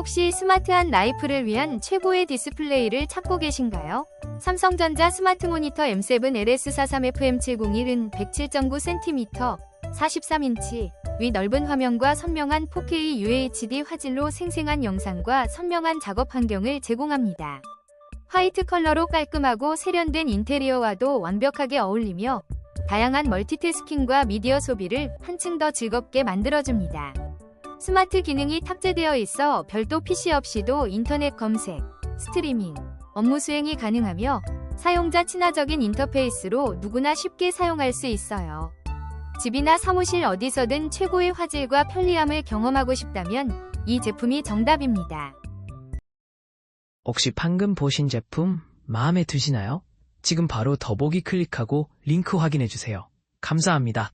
혹시 스마트한 라이프를 위한 최고의 디스플레이를 찾고 계신가요? 삼성전자 스마트 모니터 M7 LS43FM701은 107.9cm, 43인치, 위 넓은 화면과 선명한 4K UHD 화질로 생생한 영상과 선명한 작업 환경을 제공합니다. 화이트 컬러로 깔끔하고 세련된 인테리어와도 완벽하게 어울리며 다양한 멀티태스킹과 미디어 소비를 한층 더 즐겁게 만들어줍니다. 스마트 기능이 탑재되어 있어 별도 PC 없이도 인터넷 검색, 스트리밍, 업무 수행이 가능하며 사용자 친화적인 인터페이스로 누구나 쉽게 사용할 수 있어요. 집이나 사무실 어디서든 최고의 화질과 편리함을 경험하고 싶다면 이 제품이 정답입니다. 혹시 방금 보신 제품 마음에 드시나요? 지금 바로 더보기 클릭하고 링크 확인해 주세요. 감사합니다.